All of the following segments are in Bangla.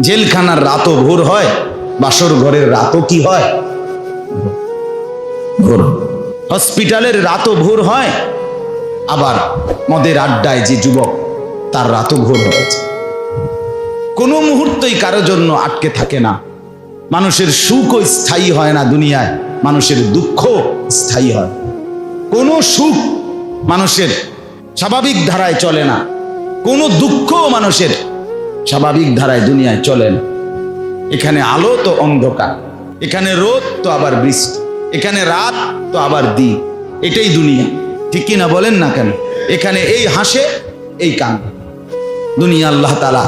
জেলখানার রাতও ভোর হয়, বাসর ঘরের রাতও কি হয়? হসপিটালের রাতও ভোর হয়, আবার মদের আড্ডায় যে যুবক, তার রাতও ভোর হয়েছে কোনো মুহূর্তই কারও জন্য আটকে থাকে না। মানুষের সুখও স্থায়ী হয় না দুনিয়ায়, মানুষের দুঃখ স্থায়ী হয়। কোনো সুখ মানুষের স্বাভাবিক ধারায় চলে না, কোনো দুঃখও মানুষের স্বাভাবিক ধারায় দুনিয়ায় চলেন। এখানে আলো তো অন্ধকার, এখানে রোদ তো আবার বৃষ্টি, এখানে রাত তো আবার দিন। এটাই দুনিয়া, ঠিক কি না বলেন না কেন? এখানে এই হাসে, এই কান। দুনিয়া আল্লাহ তালা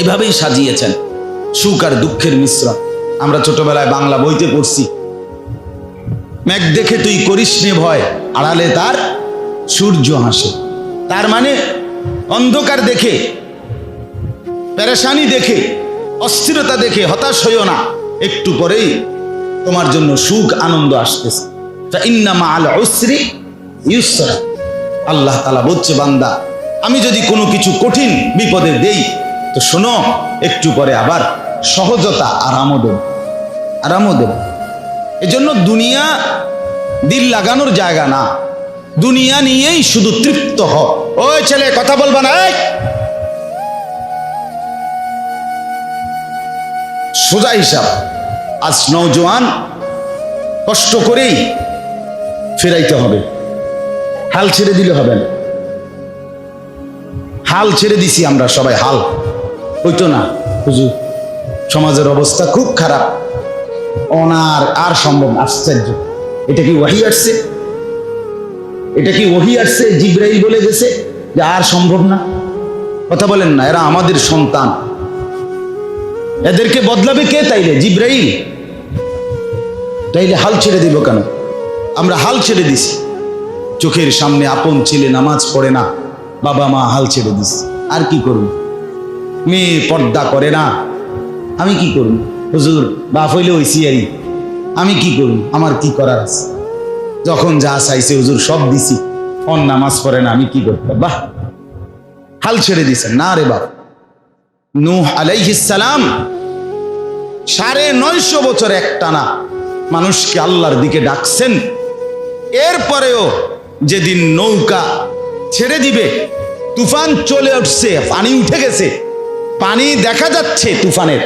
এভাবেই সাজিয়েছেন, সুখ আর দুঃখের মিশ্রণ। আমরা ছোটবেলায় বাংলা বইতে পড়ছি মেঘ দেখে তুই করিস নে ভয়, আড়ালে তার সূর্য হাসে। তার মানে অন্ধকার দেখে পেরেশানি দেখে, অস্থিরতা দেখে, হতাশ হইও না। একটু পরেই তোমার জন্য সুখ, আনন্দ আসতেছে। ইন্নামা আল উসরি ইউসরা। আল্লাহ তালা বলছে, বান্দা, আমি যদি কোনো কিছু কঠিন বিপদে দেই, তো শোনো, একটু পরে আবার সহজতা আরামও দেব। আরামও দেব। এজন্য দুনিয়া দিল লাগানোর জায়গা না। দুনিয়া নিয়েই শুধু তৃপ্ত হ ওই ছেলে, কথা বলবা না সোজা হিসাব। আজ নৌজওয়ান কষ্ট করেই ফেরাইতে হবে। হাল ছেড়ে দিলে হবে না। হাল ছেড়ে দিছি আমরা সবাই, হাল। হইতো না। হুজুর, সমাজের অবস্থা খুব খারাপ। অনার আর সম্ভব আশ্চর্য। এটা কি ওয়াহি আসছে? এটা কি ওহি আসছে? জিব্রাইল বলে গেছে যে আর সম্ভব না? কথা বলেন না, এরা আমাদের সন্তান। এদেরকে বদলাবে কে তাইলে? জিব্রাইল? তাইলে হাল ছেড়ে দিব কেন? আমরা হাল ছেড়ে দিছি। চোখের সামনে আপন ছেলে নামাজ পড়ে না, বাবা মা হাল ছেড়ে দিস আর কি করুন মেয়ে পর্দা করে না। আমি কি করুন হুজুর, বাপ হইলে ওই সিয়ারি আমি কি করুন আমার কি করার আছে? যখন যা চাইছে হুজুর, সব দিছি। অন নামাজ পড়ে না, আমি কি করতে বাহ! হাল ছেড়ে দিছেন। না রে বাপ। নূহ আলাইহিস সালাম সাড়ে নয়শো বছর একটানা মানুষকে আল্লাহর দিকে ডাকছেন। এরপরেও যেদিন নৌকা ছেড়ে দিবে, তুফান চলে উঠছে, পানি উঠে গেছে। পানি দেখা যাচ্ছে তুফানের,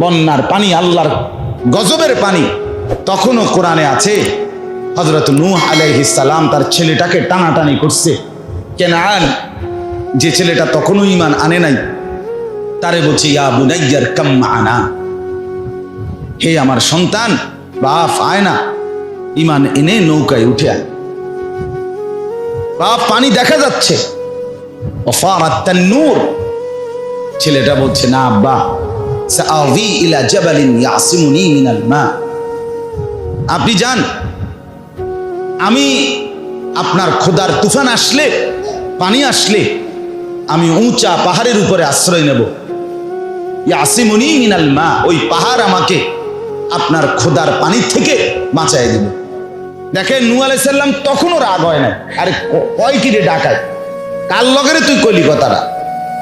বন্যার পানি, আল্লাহর গজবের পানি। তখনও কোরআনে আছে হজরত নূহ আলাইহিস সালাম তার ছেলেটাকে টানাটানি করছে। কেনান যে ছেলেটা তখনও ইমান আনে নাই। তারে বলছে, ইয়া বুনাইয়ার কাম্মা হে আমার সন্তান, বাপ আয় না ইমান এনে নৌকায় উঠে আয়। বাপ, পানি দেখা যাচ্ছে। নূর। ছেলেটা বলছে, না আব্বা ইলা জাবালিন মা। আপনি যান। আমি আপনার খোদার তুফান আসলে, পানি আসলে, আমি উঁচা পাহাড়ের উপরে আশ্রয় নেব। ইয়াসিমুনি মিনাল মা, ওই পাহাড় আমাকে আপনার খোদার পানি থেকে বাঁচাই দিবে। দেখেন নু আলাইসাল্লাম তখনও রাগ হয় না আরে কয় কিরে ডাকায় কার লগেরে তুই কইলি কথাটা?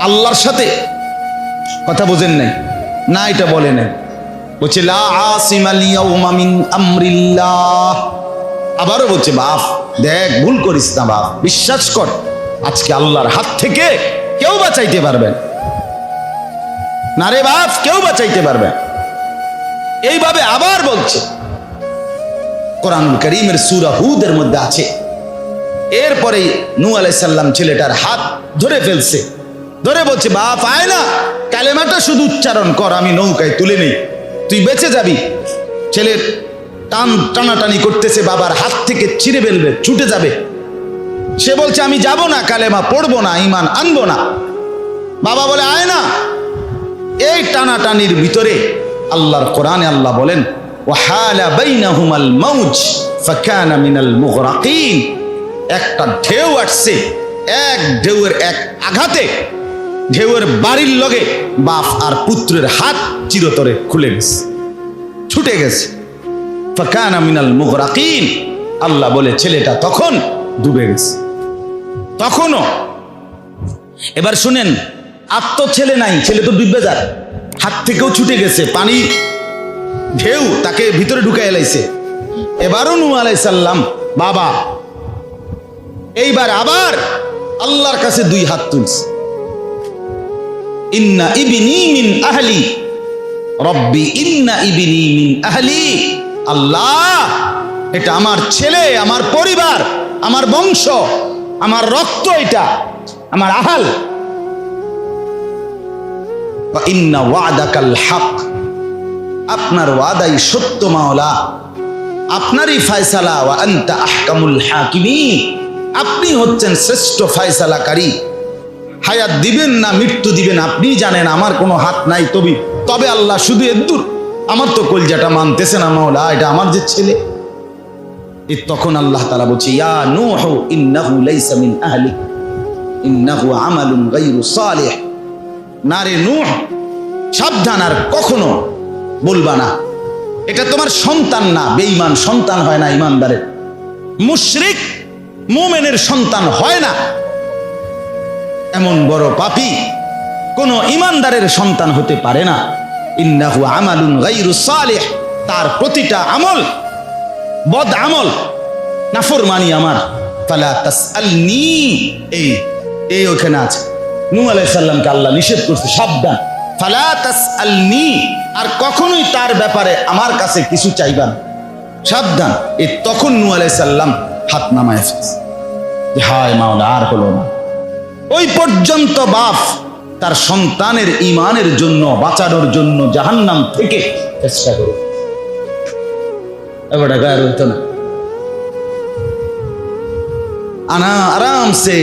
আল্লাহর সাথে কথা বোঝেন নাই। না, এটা বলে নাই। বলছে আবারও বলছে, বাপ, দেখ, ভুল করিস না বাপ। বিশ্বাস কর, আজকে আল্লাহর হাত থেকে কেউ বাঁচাইতে পারবেন না রে বাপ, কেউ বাঁচাইতে পারবে এইভাবে আবার বলছে। কোরআন করিমের সুরা হুদের মধ্যে আছে। এরপরে নু আলাইসাল্লাম ছেলেটার হাত ধরে ফেলছে। ধরে বলছে, বাপ, আয় না। কালেমাটা শুধু উচ্চারণ কর, আমি নৌকায় তুলে নেই। তুই বেঁচে যাবি। ছেলের টান টানাটানি করতেছে, বাবার হাত থেকে ছিঁড়ে ফেলবে, ছুটে যাবে। সে বলছে, আমি যাব না, কালেমা পড়ব না ইমান আনব না। বাবা বলে, আয় না। এই টানাটানির ভিতরে আল্লাহর কোরআনে আল্লাহ বলেন, ওয়াহালা বাইনাহুমাল মাউজ ফাকানা মিনাল মুগরাকিন। একটা ঢেউ আসছে, এক ঢেউয়ের এক আঘাতে ঢেউয়ের বাড়ির লগে বাপ আর পুত্রের হাত চিরতরে খুলে গেছে, ছুটে গেছে। ফাকানা মিনাল মুগরাকিন, আল্লাহ বলে, ছেলেটা তখন ডুবে গেছে, তখনও। এবার শুনেন আর তো ছেলে নাই, ছেলে তো ডুববে যার হাত থেকেও ছুটে গেছে, পানি ঢেউ তাকে ভিতরে ঢুকে এলাইছে এবারও নু আলাইসাল্লাম বাবা, এইবার আবার আল্লাহর কাছে দুই হাত তুলছে। ইন্না ইবিনি মিন আহলি, রব্বি ইন্না ইবিনি মিন আহলি, আল্লাহ, এটা আমার ছেলে, আমার পরিবার, আমার বংশ, আমার রক্ত এটা, আমার আহাল। ইন্না আপনার ওয়াদাই সত্য মাওলা। আপনারই ফায়সালা ওয়া আনতা আহকামুল হাকিমিন। আপনি হচ্ছেন শ্রেষ্ঠ ফায়সালাকারী। হায়াত দিবেন না, মৃত্যু দিবেন, আপনি জানেন আমার কোনো হাত নাই তবে। তবে আল্লাহ শুধু এদ্দুর আমার তো কলজাটা মানতেছে না মাওলা, এটা আমার যে ছেলে। এ তখন আল্লাহ তাআলা বলছে, ইয়া নূহু, ইন্নাহু লাইসা মিন আহলিক। ইন্নাহু আমালুন গায়রু সালিহ। না রে নূহ, সাবধান আর কখনো বলবা না। এটা তোমার সন্তান না, বেঈমান সন্তান হয় না ইমানদারের। মুশরিক মোমেনের সন্তান হয় না। এমন বড় পাপী কোন ইমানদারের সন্তান হতে পারে না। ইন্নাহু আমালুন গায়রু সালিহ, তার প্রতিটা আমল বদ আমল। নাফরমানি আমার। ফালা তাসআলনি, এই এই ওখানে আছে। নূহ আলাইহিস আল্লাহ নিষেধ করছে, সাবধান। ফালা তাসআলনি, আর কখনোই তার ব্যাপারে আমার কাছে কিছু চাইবা না। সাবধান এই তখন নূহ আলাইহিস হাত নামায় ফেলছে। হায় মাওলা, আর হলো না। ওই পর্যন্ত বাপ তার সন্তানের ইমানের জন্য, বাঁচানোর জন্য জাহান্নাম থেকে চেষ্টা করে এবার গায়ের হইতো না। আনা আরামসে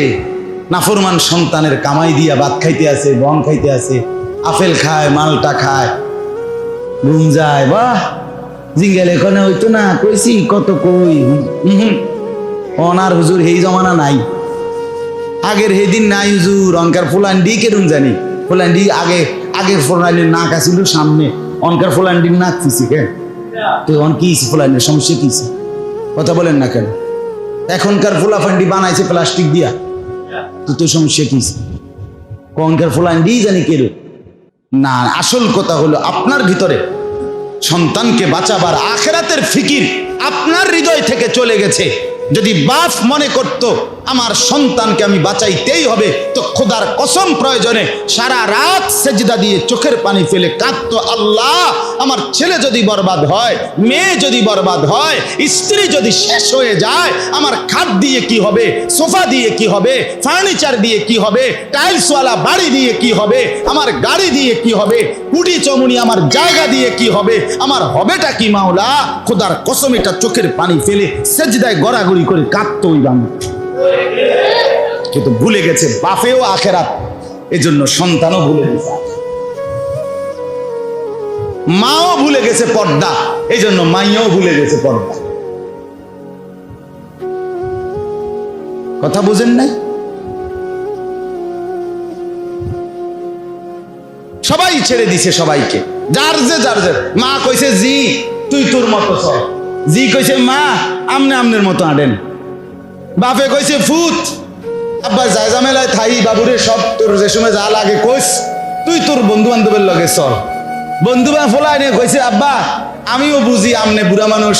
নাফরমান সন্তানের কামাই দিয়া ভাত খাইতে আছে বন খাইতে আছে, আপেল খায়, মালটা খায়, ঘুম যায়, বাহ! জিঙ্গেল এখানে হইতো না, কইছি কত কই অনার হুজুর হেই জমানা নাই। আগের হেদিন নাই হুজুর অঙ্কার ফুলান্ডি কেরুন জানি? ফুলান্ডি আগে আগের ফুলান্ডির নাক আছিল সামনে, অনকার ফুলান্ডির নাক ফিসি কে তো অন কি ফুলান্ডির, সমস্যা কি কথা বলেন না কেন? এখনকার ফুলাফান্ডি বানাইছে প্লাস্টিক দিয়া। তো তোর সমস্যা কি? কনকার দিয়ে জানি কেরু না, আসল কথা হলো আপনার ভিতরে সন্তানকে বাঁচাবার আখেরাতের ফিকির আপনার হৃদয় থেকে চলে গেছে। যদি বাফ মনে করত আমার সন্তানকে আমি বাঁচাইতেই হবে, তো খোদার কসম প্রয়োজনে সারা রাত সেজদা দিয়ে চোখের পানি ফেলে কাঁদতো, আল্লাহ, আমার ছেলে যদি বরবাদ হয়, মেয়ে যদি বরবাদ হয়, স্ত্রী যদি শেষ হয়ে যায়, আমার খাট দিয়ে কি হবে, সোফা দিয়ে কি হবে, ফার্নিচার দিয়ে কি হবে, টাইলসওয়ালা বাড়ি দিয়ে কি হবে, আমার গাড়ি দিয়ে কি হবে, কুটি চমুনি আমার জায়গা দিয়ে কি হবে, আমার হবেটা কি মাওলা? খোদার কসম এটা চোখের পানি ফেলে সেজদায় গড়াগড়ি করে কাঁদতো ওই বাংলা কিন্তু ভুলে গেছে, বাপেও আখেরাত, এজন্য সন্তানও ভুলে গেছে। মাও ভুলে গেছে পর্দা এই জন্য মাইয়াও ভুলে গেছে পর্দা। কথা বুঝেন নাই? সবাই ছেড়ে দিছে সবাইকে। যার যে যার যে। মা কইছে, জি, তুই তোর মতো চল। জি কইছে, মা, আমনে আমনের মতো আডেন বাপে কইছে, ফুত, আব্বা যায় জামেলায় থাই, বাবুরে সব তোর যে সময় যা লাগে কইস, তুই তোর বন্ধু বান্ধবের লগে চল। বন্ধু বা ফোলাই নিয়ে কইছে, আব্বা, আমিও বুঝি আমনে বুড়া মানুষ।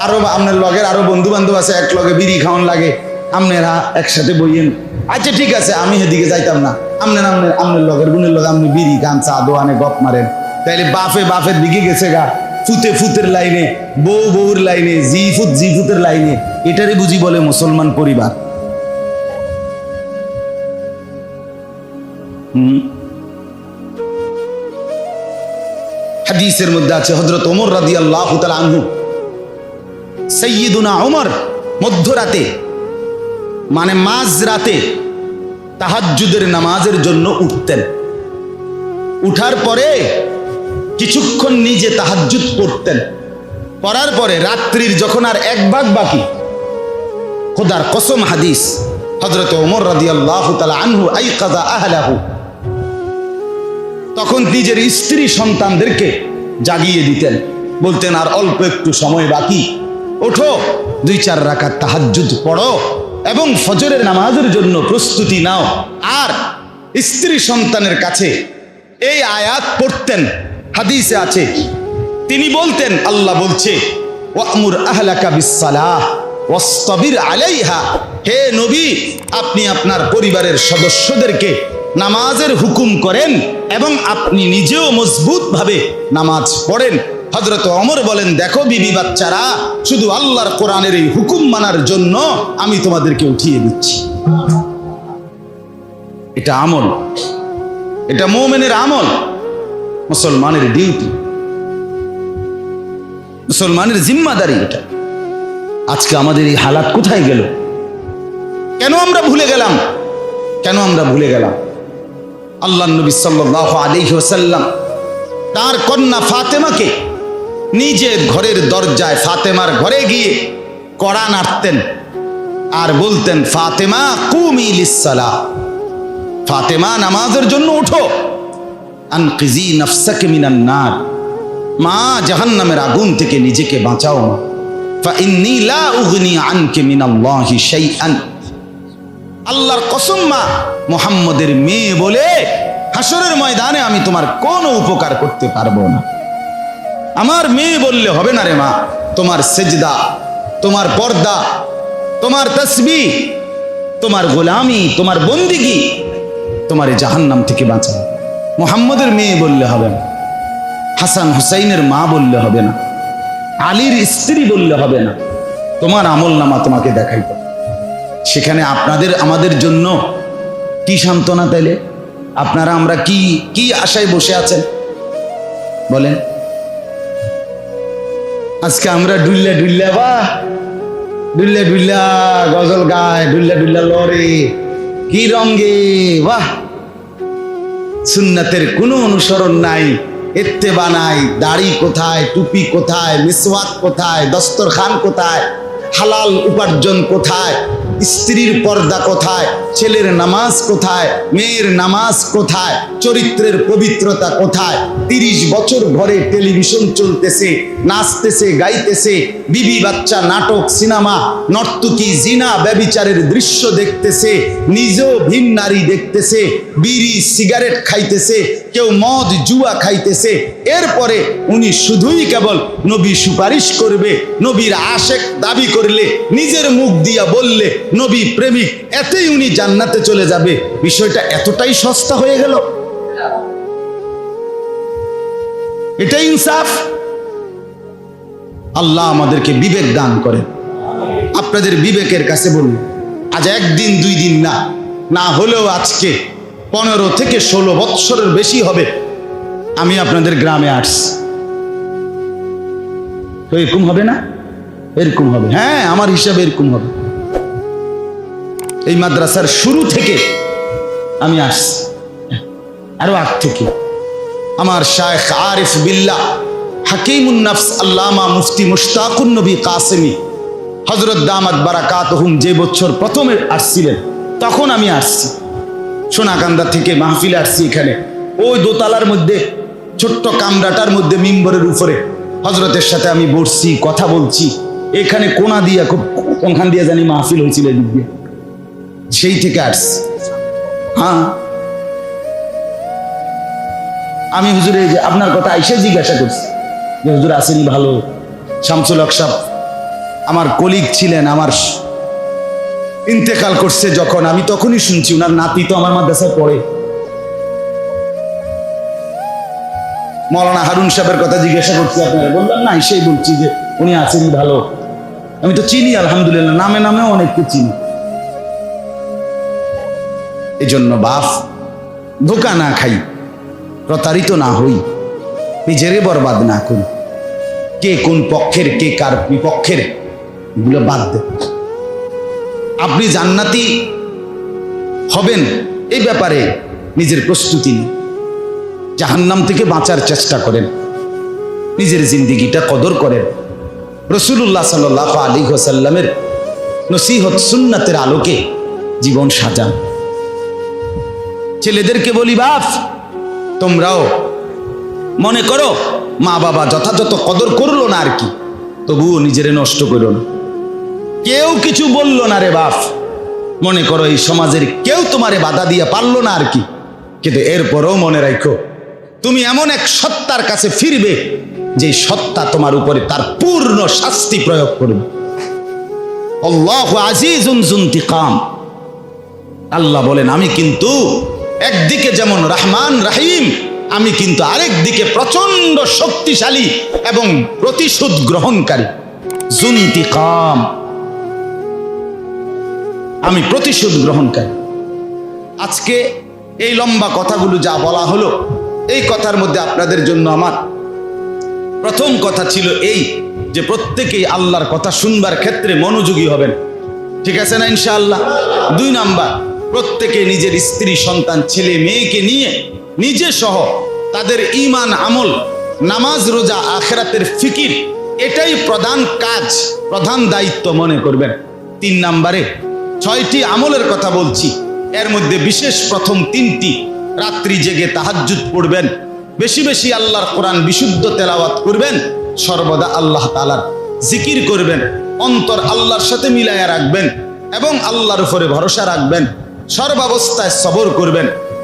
আরও আমনের লগের আরও বন্ধু বান্ধব আছে, এক লগে বিড়ি খাওয়ান লাগে। আমনেরা একসাথে বইয়েন। আচ্ছা ঠিক আছে, আমি এদিকে যাইতাম না। আমনের আমনের আমনের লগের গুণের লগে আপনি বিড়ি খান, চা দোয়ানে গপ মারেন। তাইলে বাপে বাপের দিকে গেছে গা। ফুতে ফুতের লাইনে, বউ বউর লাইনে, জি ফুত জি ফুতের লাইনে এটারই বুঝি বলে মুসলমান পরিবার। হাদিসের মধ্যে আছে হজরত ওমর রাদি আল্লাহ আনহু। সৈয়দুনা ওমর মধ্যরাতে মানে মাঝ রাতে তাহাজ্জুদের নামাজের জন্য উঠতেন। উঠার পরে কিছুক্ষণ নিজে তাহাজ্জুদ পড়তেন। পড়ার পরে রাত্রির যখন আর এক ভাগ বাকি, খোদার কসম হাদিস হজরত ওমর আনহু আই কাজা আহলাহু। তখন নিজের স্ত্রী সন্তানদেরকে জাগিয়ে দিতেন, বলতেন, আর অল্প একটু সময় বাকি, ওঠো, দুই চার রাখার তাহাজ্জুদ পড়ো এবং ফজরের নামাজের জন্য প্রস্তুতি নাও। আর স্ত্রী সন্তানের কাছে এই আয়াত পড়তেন। হাদিসে আছে। তিনি বলতেন, আল্লাহ বলছে, ওয়ামুর আহলাকা বিসসালাহ, ওয়াস্তাবির আলাইহা। হে নবী, আপনি আপনার পরিবারের সদস্যদেরকে নামাজের হুকুম করেন এবং আপনি নিজেও মজবুতভাবে নামাজ পড়েন। হজরত অমর বলেন, দেখো বিবি বাচ্চারা, শুধু আল্লাহর কোরআনের এই হুকুম মানার জন্য আমি তোমাদেরকে উঠিয়ে দিচ্ছি। এটা আমল। এটা মোমেনের আমল। মুসলমানের ডিউটি। মুসলমানের জিম্মাদারি এটা। আজকে আমাদের এই হালাত কোথায় গেল? কেন আমরা ভুলে গেলাম? কেন আমরা ভুলে গেলাম? আল্লাহ নবী সাল্লাহ আলাইহি ওয়াসাল্লাম তার কন্যা ফাতেমাকে নিজের ঘরের দরজায় ফাতেমার ঘরে গিয়ে কড়া নাড়তেন আর বলতেন, ফাতেমা কুমি লিসালা ফাতেমা নামাজের জন্য উঠো। আনকিজি নফসাকে মিনান নার। মা জাহান্নামের আগুন থেকে নিজেকে বাঁচাও মা। ফাইন্নী লা উগনি আনকে মিনাল্লাহি শাইআন। আল্লাহর কসম মা, মোহাম্মদের মেয়ে বলে হাসরের ময়দানে আমি তোমার কোনো উপকার করতে পারব না। আমার মেয়ে বললে হবে না রে মা, তোমার সেজদা, তোমার পর্দা, তোমার তসবি, তোমার গোলামি, তোমার বন্দিগি তোমার জাহান্নাম থেকে বাঁচাবে মোহাম্মদের মেয়ে বললে হবে না। হাসান হুসাইনের মা বললে হবে না। আলীর স্ত্রী বললে হবে না। তোমার আমল নামা তোমাকে দেখাইতে হবে। সেখানে আপনাদের, আমাদের জন্য কি সান্ত্বনা তাইলে আপনারা আমরা কি কি আশায় বসে আছেন? বলেন। আজকে আমরা ডুল্লা ডুল্লা বা ডুল্লা ডুল্লা গজল গায়, ডুল্লা ডুল্লা লড়ে। কি রঙ্গে বাহ! সুন্নাতের কোনো অনুসরণ নাই। এত্তেবা নাই, দাড়ি কোথায়, টুপি কোথায়, মিসওয়াক কোথায়, দস্তরখান কোথায়, হালাল উপার্জন কোথায়, স্ত্রীর পর্দা কোথায়, ছেলের নামাজ কোথায়, মেয়ের নামাজ কোথায়, চরিত্রের পবিত্রতা কোথায়, তিরিশ বছর ঘরে টেলিভিশন চলতেছে নাচতেছে, গাইতেছে, বিবি বাচ্চা, নাটক, সিনেমা, নর্তকী জিনা ব্যবিচারের দৃশ্য দেখতেছে, নিজেও ভিন নারী দেখতেছে, বিড়ি, সিগারেট খাইতেছে, কেউ মদ, জুয়া খাইতেছে। এরপরে উনি শুধুই কেবল নবী সুপারিশ করবে, নবীর আশেক দাবি করলে, নিজের মুখ দিয়া বললে, নবী প্রেমিক, এতেই উনি জান্নাতে চলে যাবে। বিষয়টা এতটাই সস্তা হয়ে গেল। এটাই ইনসাফ। আল্লাহ আমাদেরকে বিবেক দান করেন। আপনাদের বিবেকের কাছে বলুন, আজ একদিন, দুই দিন না না হলেও আজকে পনেরো থেকে ষোলো বৎসরের বেশি হবে। আমি আপনাদের গ্রামে আসছি। তো এরকম হবে না? এরকম হবে। হ্যাঁ আমার হিসাবে এরকম হবে। এই মাদ্রাসার শুরু থেকে আমি আসছি। আরও আগ থেকে। আমার শায়েখ আরিফ বিল্লাহ হাকিমুন নফস আল্লামা মুফতি মুশতাকুন নবী কাসেমি। হজরত দামাত বারাকাত যে বছর প্রথমে আসছিলেন, তখন আমি আসছি। সোনাকান্দা থেকে মাহফিলে আসছি এখানে। ওই দোতলার মধ্যে, ছোট্ট কামরাটার মধ্যে, মিম্বরের উপরে। হজরতের সাথে আমি বসছি, কথা বলছি। এখানে কোনা দিয়া খুব কোনখান দিয়ে জানি মাহফিল হয়েছিল এদিক সেই থেকে আসছি। হ্যাঁ। আমি হুজুর যে আপনার কথা আইসে জিজ্ঞাসা করছি। হুজুর আসেনি ভালো। শামসুল আকসাব আমার কলিগ ছিলেন, আমার ইন্তেকাল করছে যখন, আমি তখনই শুনছি ওনার নাতি তো আমার মাদ্রাসায় পড়ে। মৌলানা হারুন সাহেবের কথা জিজ্ঞাসা করছি আপনারা, বললাম, না সেই বলছি যে উনি আছেন ভালো। আমি তো চিনি, আলহামদুলিল্লাহ, নামে নামেও অনেককে চিনি। এই জন্য বাপ ধোকা না খাই, প্রতারিত না হই। নিজেরে বরবাদ না করি কে কোন পক্ষের, কে কার বিপক্ষের, এগুলো বাদ দে আপনি জান্নাতি হবেন এই ব্যাপারে নিজের প্রস্তুতি নিন। জাহান্নাম থেকে বাঁচার চেষ্টা করেন। নিজের জিন্দিগিটা কদর করেন। রসুল্লাহ সাল আলী হোসাল্লামের নসিহত সুন্নাতের আলোকে জীবন সাজান। ছেলেদেরকে বলি, বাপ, তোমরাও মনে করো, মা বাবা যথাযথ কদর করল না আর কি, তবুও নিজেরে নষ্ট করল না। কেউ কিছু বলল না রে বাপ। মনে করো এই সমাজের কেউ তোমারে বাধা দিয়ে পারল না আর কি, কিন্তু এরপরও মনে রাখো তুমি এমন এক সত্তার কাছে ফিরবে যে সত্তা তোমার উপরে তার পূর্ণ শাস্তি প্রয়োগ করবে। আল্লাহ বলেন, আমি কিন্তু একদিকে যেমন রহমান রাহিম আমি কিন্তু আরেক দিকে প্রচণ্ড শক্তিশালী এবং প্রতিশোধ গ্রহণকারী। জুন্তিকাম। আমি প্রতিশোধ গ্রহণকারী। আজকে এই লম্বা কথাগুলো যা বলা হলো, এই কথার মধ্যে আপনাদের জন্য আমার প্রথম কথা ছিল এই যে প্রত্যেকেই আল্লাহর কথা শুনবার ক্ষেত্রে মনোযোগী হবেন। ঠিক আছে না ইনশাআল্লাহ? দুই নাম্বার, প্রত্যেকে নিজের স্ত্রী, সন্তান, ছেলে, মেয়েকে নিয়ে নিজে সহ তাদের ইমান আমল, নামাজ, রোজা, আখেরাতের ফিকির, এটাই প্রধান কাজ, প্রধান দায়িত্ব মনে করবেন। তিন নাম্বারে ছয়টি আমলের কথা বলছি। এর মধ্যে বিশেষ প্রথম তিনটি, রাত্রি জেগে তাহাজ্জুদ পড়বেন। বেশি বেশি আল্লাহর কোরআন বিশুদ্ধ তেলাওয়াত করবেন, সর্বদা আল্লাহ তালার জিকির করবেন, অন্তর আল্লাহর সাথে মিলাইয়া রাখবেন এবং আল্লাহর উপরে ভরসা রাখবেন, সর্বাবস্থায় সবর করবেন।